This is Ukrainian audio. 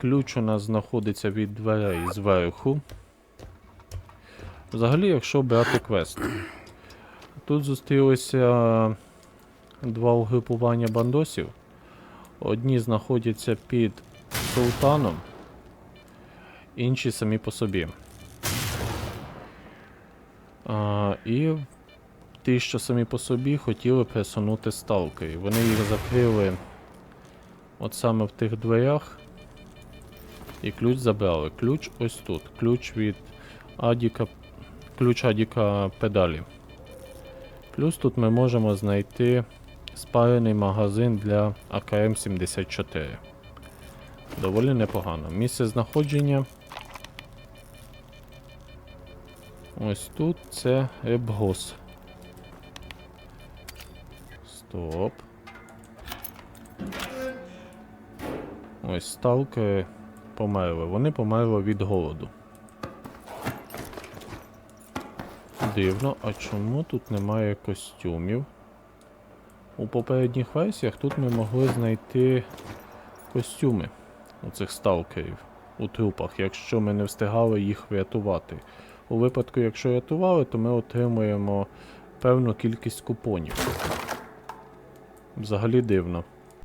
Ключ у нас знаходиться від дверей зверху. Взагалі, якщо брати квест. Тут зустрілися два угрупування бандосів. Одні знаходяться під султаном, інші самі по собі. А, і ті, що самі по собі, хотіли присунути сталкерів. Вони їх закрили от саме в тих дверях. І ключ забрали. Ключ ось тут. Ключ від Адіка. Ключ Адіка педалі. Плюс тут ми можемо знайти спарений магазин для АКМ-74. Доволі непогано. Місце знаходження. Ось тут це Ебгос. Стоп. Ось сталкери померли. Вони померли від голоду. Дивно, а чому тут немає костюмів? У попередніх версіях тут ми могли знайти костюми у цих сталкерів у трупах, якщо ми не встигали їх врятувати. У випадку, якщо рятували, то ми отримуємо певну кількість купонів. Взагалі дивно.